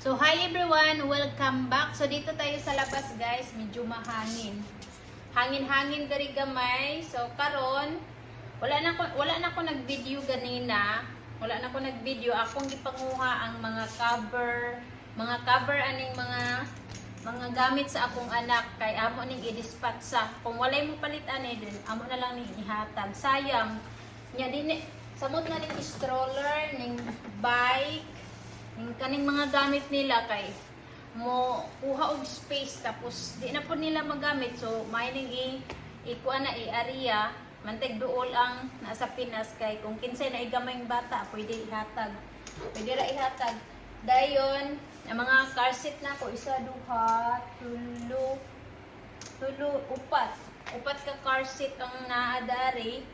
So, hi everyone! Welcome back. So, dito tayo sa labas guys. Medyo mahangin. Hangin-hangin dari gamay. So, karon wala na ko wala na ko nag-video ganina. Wala na ko nag-video. Akong gipanguha ang mga cover, mga cover aning mga mga gamit sa akong anak kay amo ning i-dispatch sa. Kung walay mo palit ani din, amo na lang ning ihatag. Sayang. Nya din samot na ning stroller, ning bike, yung kaning mga gamit nila kay mo kuha og space tapos di na po nila magamit. So may ning i ikuan na i-area manteg duol ang nasa Pinas kay kung kinsay na igamay bata pwede ihatag. Pwede ra ihatag. Dayon ang mga car seat na ko isa duha tulo tulo upat. Upat ka car seat ang naadari.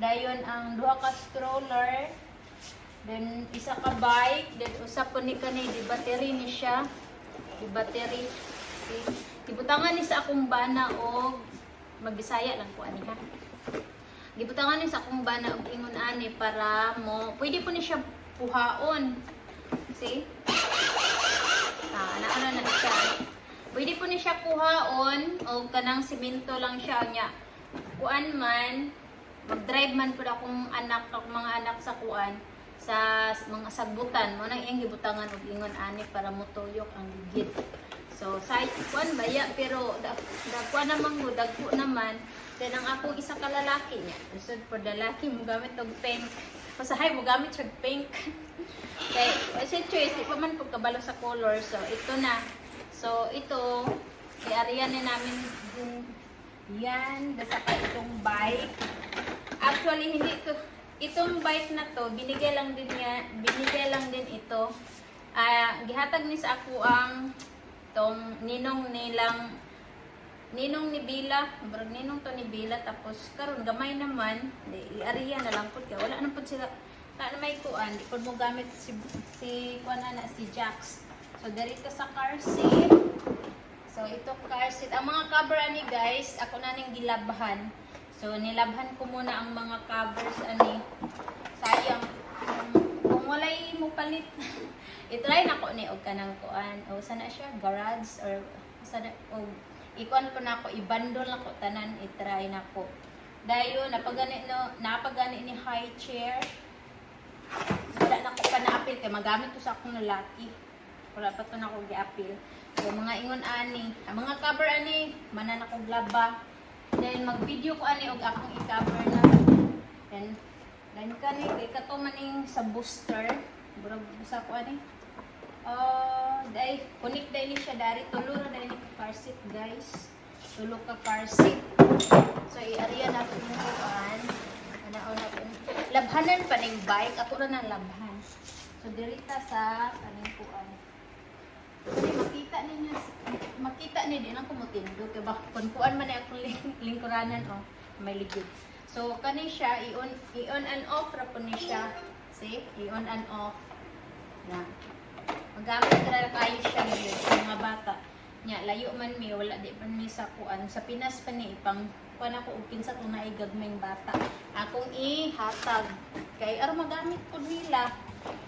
Dayon ang duha ka stroller Then, isa ka bike. Then, usa po ni kanay, di battery ni siya. Di battery. See? Gibutangan ni sa akong bana o magbisaya lang po ani ha. Gibutangan ni sa akong bana og ingon ani para mo, pwede po ni siya puhaon. See? Ah, ana na siya. Pwede po ni siya kuhaon o kanang simento lang siya nya. Kuan man, mag-drive man po akong anak, akong mga anak sa kuan sa mga sagbutan mo nang iyang gibutangan og ingon ani para motuyok ang ligid. So sa kuan baya pero da- dagko naman mo dagko naman then ang ako isa ka lalaki niya. Lisod for the lalaki mo gamit og pink. Pasahay mo gamit siya pink. Kay kasi choice di pa man ko kabalo sa color so ito na. So ito i-area na namin yung yan, basta pa itong bike. Actually, hindi to, itong bike na to, binigay lang din niya, binigay lang din ito. Ah, gihatag ni sa ako ang tong ninong nilang ninong ni Bila, barag ninong to ni Bila tapos karon gamay naman, di iariya na lang pud kay wala na pud sila ta na may kuan, di pud mo gamit si si kuan na si Jax. So ka sa car seat. So ito car seat. Ang mga cover ani guys, ako na ning gilabhan. So, nilabhan ko muna ang mga covers ani. Sayang. Kung, kung palit, i-try na ko ni og kanang kuan. O sana siya garage or sana o ikuan ko na ako ibandol na ko tanan i-try na ko. Dayo napagani no napagani ni high chair. Wala na ko pa na-appeal kay magamit ko sa akong lalaki. Wala pa to na ako gi-appeal. So, mga ingon ani, ang mga cover ani, manan akong laba. Then mag-video ko ani og akong i-cover na. Then then kani kay kato maning sa booster. Burag sa ko ani. Uh, dai kunik dai ni siya dari tulo ra dai ni seat guys. Tulo ka car seat. So i-area na ko yung kuan. Ana na. Labhanan pa ning bike ako ra nang labhan. So dirita sa kaning kuan. Kasi makita ninyo, makita ni din ako mutindo kay ba kun kuan man ni akong ling- lingkuranan oh, may ligid. So kani siya i-on i-on and off ra po ni siya. See? I-on and off. Yan. Magamit ra kayo siya ngayon sa mga bata. Nya layo man mi wala di man mi sa kuan sa Pinas pa ni ipang kuan ako og kinsa kung naay gagmayng bata. Akong ihatag kay aron magamit ko nila.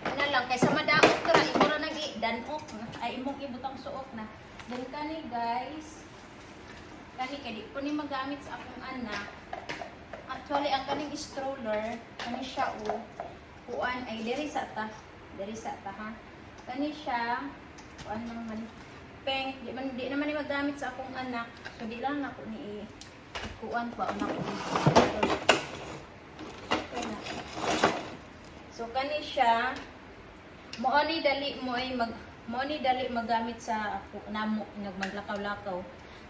Ano lang, kaysa madaot ka imo ra nag danok ay imong ibutang suot na. Then kani guys, kani kay di ko ni magamit sa akong anak. Actually, ang kaning stroller, kani siya o, kuan ay diri sa ta. Diri sa ta ha. Kani siya, kuan naman, pink, di, man, di naman ni magamit sa akong anak. So di lang ako ni kuan pa anak ko. Na. So kani siya mo ni dali mo ay mag mo ni dali magamit sa ako namo nagmaglakaw-lakaw.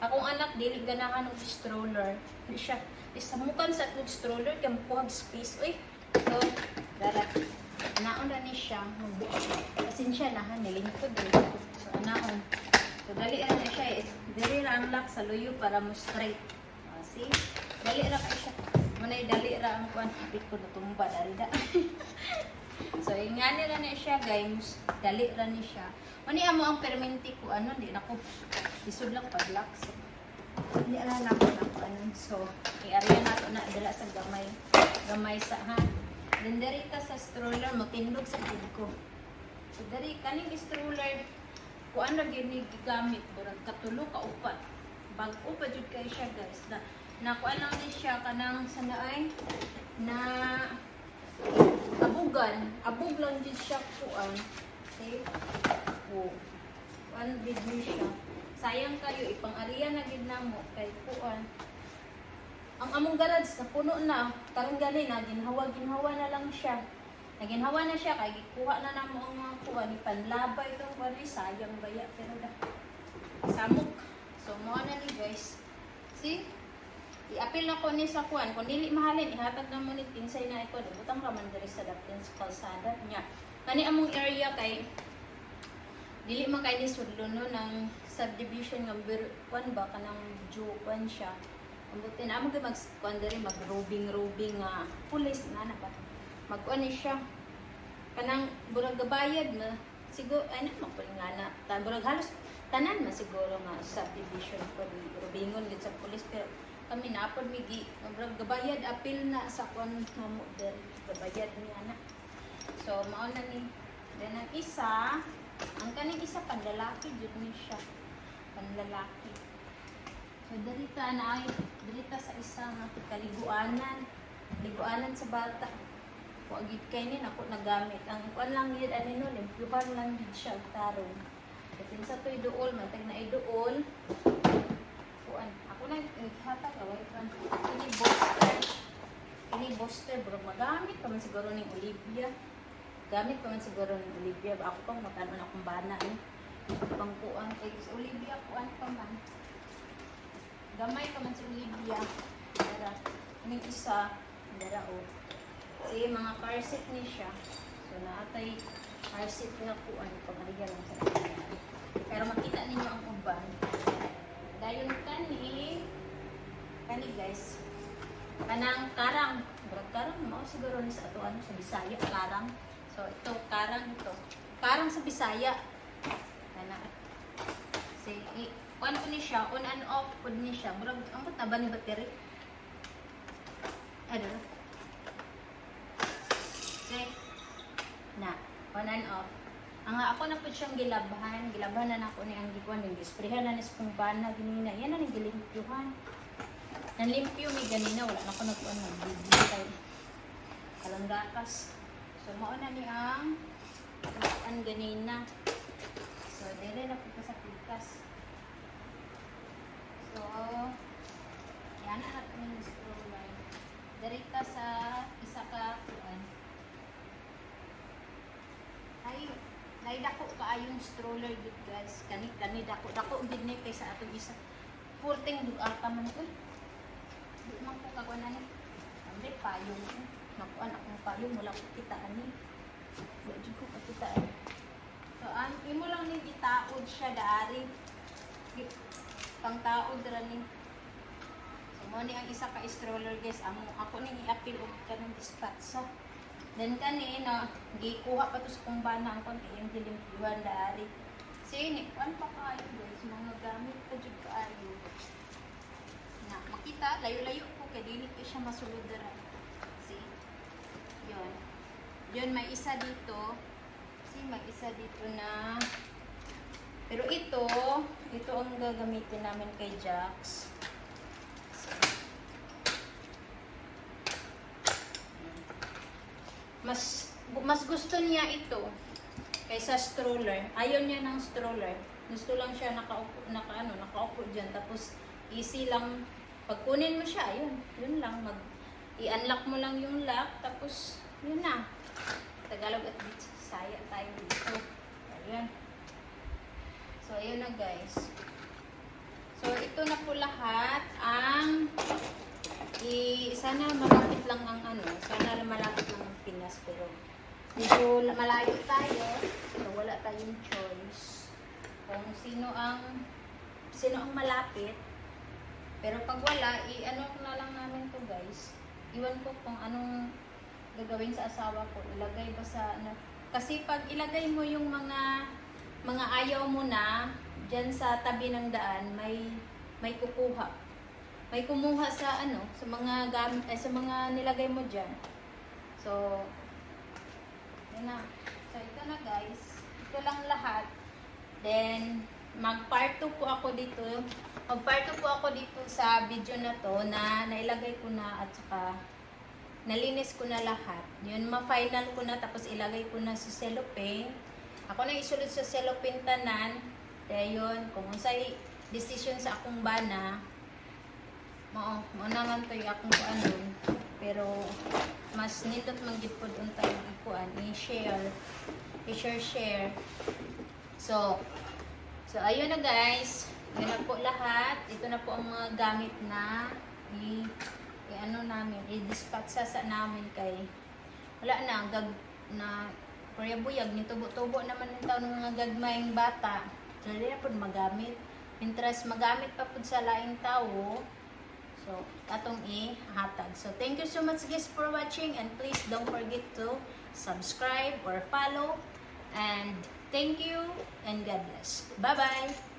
Akong anak dili ganahan og stroller. Di siya isamukan sa stroller kay mo space. Uy. So dara naon ra ni siya. Pasensya na ha nilingkod eh. So anaon. So dali ra na siya eh. Dili ra ang lock sa luyo para mo straight. Ah, see? Dali ra ka siya. Muna dali ra ang kuan hapit ko natumba dari da. So, ingani ra na siya, guys. Dali ra ni siya. Mani amo ang perminti ko, ano, di na ko, isod lang padlock. So, hindi ala na ko na ano. So, i-area na to na, dala sa gamay. Gamay sa, ha. Then, dari sa stroller, mo tindog sa kid ko. So, dari, kaning stroller, kuan ra gyud ni gigamit katulo ka upat. Bag-o pa jud kay siya guys. Na nakuan lang ni siya kanang sanaay na abugan, abug lang din siya kuan. Okay? Oh. Kuan gid ni siya. Sayang kayo ipang-ariya na gid namo kay kuan. Ang among garage na puno na, karong gali na ginhawa ginhawa na lang siya. Naginhawa na siya kay gikuha na namo ang mga kuan ni panlabay tong ni sayang baya pero da samok. So mo na ni guys. See? I-appeal na ko ni sa kuan. Kung dili mahalin, ihatag na mo ni pinsay na iko. Butang raman diri sa dapin sa kalsada niya. Kani among area kay dili man kay ni sudlo no ng subdivision bir kuan ba kanang juan siya. Ambutin amo gyud mag kuan diri mag roving roving nga pulis nga na ba. Magkuan ni siya. Kanang burag gabayad na siguro ay na magpalingana. Ta burag halos tanan man siguro nga subdivision ko ni robingon gid sa pulis pero kami napod migi murag gabayad apil na sa nga mo diri gabayad ni ana. So mao na ni then ang isa ang kaning isa panlalaki jud ni siya. Panlalaki. So dirita na ay dirita sa isa nga kaliguanan. Liguanan sa bata. Wa gid kay ni nako nagamit. Ang kuan lang gid ani no limpyuhan lang gid siya og tarong. Kapin sa to'y duol, matag na iduol. Kuan, ako na ihatag away kan. Ini booster. Ini booster bro magamit pa man siguro ning Olivia. Gamit pa man siguro ning Olivia. Ako pang matanon akong bana eh. Pangkuan kay Olivia kuan pa man. Gamay pa man si Olivia. Dara. Ning isa, dara o. Kasi mga car seat ni siya. So naatay car seat na kuan pamaligan lang sa kanya. Pero makita ninyo ang uban. Dayon kani kani guys. Kanang karang. Brad karang mo siguro ni sa ato ano sa Bisaya karang. So ito karang ito. Karang sa Bisaya. Kana. Say, on ko ni siya, on and off po ni siya. Murag, ang taba ni battery. Ano? Okay. Na, on and off. Ang ako na po siyang gilabhan, gilabhan na ako ni ang gikuan ng gisprehan na ni sa bana ginina. Yan na ni gilimpyuhan. Nanlimpyo mi ganina, wala na ako nagkuan ng bibitay. Kalanggakas. So, mao na ni ang ang ganina. So, dire na po sa pikas. So, yan natin yung scroll line. Direkta sa isa ka kuan. Ay, nay dako ka yung stroller gid guys. Kani kani dako dako gid ni kaysa atong isa. Dual ka man ko. Di man ko kakuan ani. Ambe payong. Nakuan akong payong wala ko kita ani. Wa jud ko kita ani. So, ang imo lang ni gitaod siya daari. Pang taod ra ni. So, mo ni ang isa ka stroller guys. Amo ako ning i-appeal og kanang dispatch sa. Then kani na gikuha pa to sa kumbana ang kon yung dilimpyuhan daari. Sini, kuan pa kaayo guys, mga gamit pa jud kaayo. Na makita layo-layo ko kay dili ko siya masulod dira. See? Yon. Yon may isa dito. See, may isa dito na pero ito, ito ang gagamitin namin kay Jax. Mas mas gusto niya ito kaysa stroller. Ayaw niya ng stroller. Gusto lang siya nakaupo, naka, ano, nakaupo dyan. Tapos easy lang. Pag kunin mo siya, ayun. Yun lang. Mag, i-unlock mo lang yung lock. Tapos, yun na. Tagalog at Bisaya tayo dito. Ayun. So, ayun na guys. So, ito na po lahat ang i sana malapit lang ang ano, sana malapit lang ang Pinas pero medyo malayo tayo, so wala tayong choice. Kung sino ang sino ang malapit. Pero pag wala, i-ano na lang namin to guys. Iwan ko kung anong gagawin sa asawa ko. Ilagay ba sa ano. Kasi pag ilagay mo yung mga mga ayaw mo na diyan sa tabi ng daan, may may kukuha may kumuha sa ano, sa mga gamit, eh, sa mga nilagay mo diyan. So, yun na. So, ito na guys. Ito lang lahat. Then, mag part 2 po ako dito. Mag part 2 po ako dito sa video na to na nailagay ko na at saka nalinis ko na lahat. Yun, ma-final ko na tapos ilagay ko na sa cellophane. Ako na isulod sa cellophane tanan. Yun, kung unsay decision sa akong bana, mao, mao naman to akong kuan Pero, mas nindot man gid pod untay ikuan i-share i-share share so so ayun na guys. Yun na po lahat. Ito na po ang mga gamit na i, i ano namin i-dispatch sa sa namin kay wala na gag na Kuya Buyag ni tubo-tubo naman ng taon ng mga gagmayng bata so dili na po magamit interest magamit pa po sa laing tao So, atong i-hatag. So, thank you so much guys for watching and please don't forget to subscribe or follow. And thank you and God bless. Bye-bye!